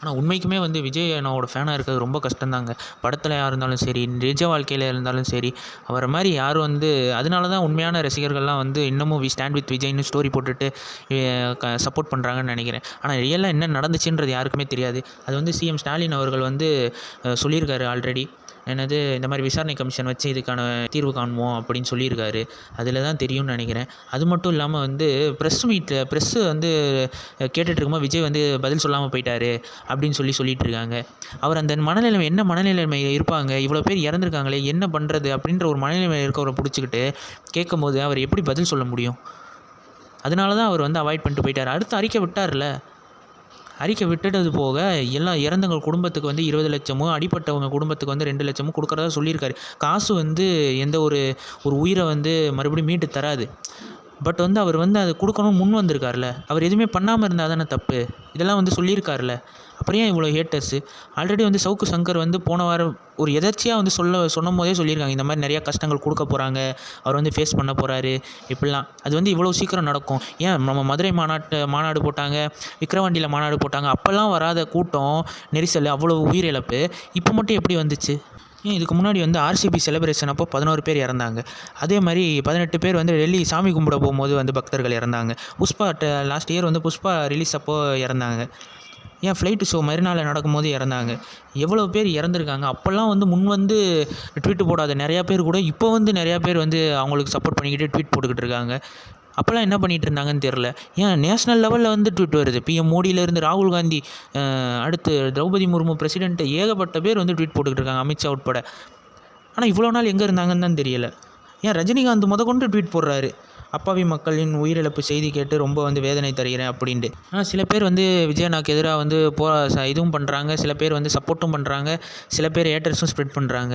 ஆனால் உண்மைக்குமே வந்து விஜய் அண்ணாவோட ஃபேனாக இருக்கிறது ரொம்ப கஷ்டம்தாங்க. யார் இருந்தாலும் சரி நிஜ வாழ்க்கையில் இருந்தாலும் சரி அவரை மாதிரி யாரும் வந்து அதனால தான் உண்மையான ரசிகர்கள்லாம் வந்து இன்னமும் வி ஸ்டாண்ட் வித் விஜய்னு ஸ்டோரி போட்டுட்டு சப்போர்ட் பண்ணுறாங்கன்னு நினைக்கிறேன். ஆனால் ரியலாக என்ன நடந்துச்சுன்றது யாருக்குமே தெரியாது. அது வந்து சிஎம் ஸ்டாலின் அவர்கள் வந்து சொல்லியிருக்காரு ஆல்ரெடி என்னது இந்த மாதிரி விசாரணை கமிஷன் வச்சு இதுக்கான தீர்வு காணுவோம் அப்படின்னு சொல்லியிருக்காரு. அதில் தான் தெரியும்னு நினைக்கிறேன். அது மட்டும் இல்லாமல் வந்து ப்ரெஸ் மீட்டில் ப்ரெஸ்ஸு வந்து கேட்டுட்டிருக்கும்போது விஜய் வந்து பதில் சொல்லாமல் போயிட்டாரு அப்படின்னு சொல்லி சொல்லிட்டு இருக்காங்க. அவர் அந்த மனநிலைமை என்ன மனநிலைமை இருப்பாங்க? இவ்வளோ பேர் இறந்துருக்காங்களே என்ன பண்ணுறது அப்படின்ற ஒரு மனநிலைமை இருக்கவரை பிடிச்சிக்கிட்டு கேட்கும்போது அவர் எப்படி பதில் சொல்ல முடியும்? அதனால தான் அவர் வந்து அவாய்ட் பண்ணிட்டு போயிட்டார். அடுத்து அறிக்கை விட்டார்ல? அறிக்கை விட்டுட்டது போக எல்லாம் இறந்தவங்க குடும்பத்துக்கு வந்து இருபது லட்சமோ அடிப்பட்டவங்க குடும்பத்துக்கு வந்து ரெண்டு லட்சமும் கொடுக்குறதா சொல்லியிருக்காரு. காசு வந்து எந்த ஒரு ஒரு உயிரை வந்து மறுபடியும் மீட்டு தராது. பட் வந்து அவர் வந்து அதை கொடுக்கணும்னு முன் வந்திருக்காருல அவர் எதுவுமே பண்ணாமல் இருந்தால் தானே தப்பு. இதெல்லாம் வந்து சொல்லியிருக்காருல அப்புறம் ஏன் இவ்வளோ ஹேட்டர்ஸு ஆல்ரெடி வந்து சவுக்கு சங்கர் வந்து போன வாரம் ஒரு எதர்ச்சியாக வந்து சொல்ல சொன்னும் போதே சொல்லியிருக்காங்க. இந்த மாதிரி நிறையா கஷ்டங்கள் கொடுக்க போகிறாங்க அவர் வந்து ஃபேஸ் பண்ண போகிறாரு இப்படிலாம். அது வந்து இவ்வளோ சீக்கிரம் நடக்கும். ஏன் நம்ம மதுரை மாநாட்டு மாநாடு போட்டாங்க விக்ரவாண்டியில் மாநாடு போட்டாங்க. அப்போல்லாம் வராத கூட்டம் நெரிசல் அவ்வளோ உயிரிழப்பு. இப்போ மட்டும் எப்படி வந்துச்சு? இதுக்கு முன்னாடி வந்து ஆர்சிபி செலிப்ரேஷன் அப்போ பதினோரு பேர் இறந்தாங்க. அதே மாதிரி பதினெட்டு பேர் வந்து டெல்லி சாமி கும்பிட போகும்போது வந்து பக்தர்கள் இறந்தாங்க. புஷ்பா லாஸ்ட் இயர் வந்து புஷ்பா ரிலீஸ் அப்போ இறந்தாங்க. ஏன் ஃப்ளைட்டு ஷோ மறுநாள் நடக்கும்போது இறந்தாங்க. எவ்வளோ பேர் இறந்துருக்காங்க. அப்போல்லாம் வந்து முன் வந்து ட்வீட் போடாத நிறையா பேர் கூட இப்போ வந்து நிறையா பேர் வந்து அவங்களுக்கு சப்போர்ட் பண்ணிக்கிட்டு ட்வீட் போட்டுக்கிட்டு இருக்காங்க. அப்போல்லாம் என்ன பண்ணிகிட்டு இருந்தாங்கன்னு தெரில. ஏன் நேஷ்னல் லெவலில் வந்து ட்வீட் வருது. பிஎம் மோடியிலேருந்து ராகுல் காந்தி அடுத்து திரௌபதி முர்மு பிரசிடென்ட் ஏகப்பட்ட பேர் வந்து ட்வீட் போட்டுக்கிட்டு இருக்காங்க அமித்ஷா உட்பட. ஆனால் இவ்வளோ நாள் எங்கே இருந்தாங்கன்னு தான் தெரியல. ஏன் ரஜினிகாந்த் முத கொண்டு ட்வீட் போடுறாரு. அப்பாவி மக்களின் உயிரிழப்பு செய்தி கேட்டு ரொம்ப வந்து வேதனை தருகிறேன் அப்படின்ட்டு. ஆனால் சில பேர் வந்து விஜயனாக்கு எதிராக வந்து போ இதுவும் பண்ணுறாங்க சில பேர் வந்து சப்போர்ட்டும் பண்ணுறாங்க சில பேர் ஏட்டர்ஸும் ஸ்ப்ரெட் பண்ணுறாங்க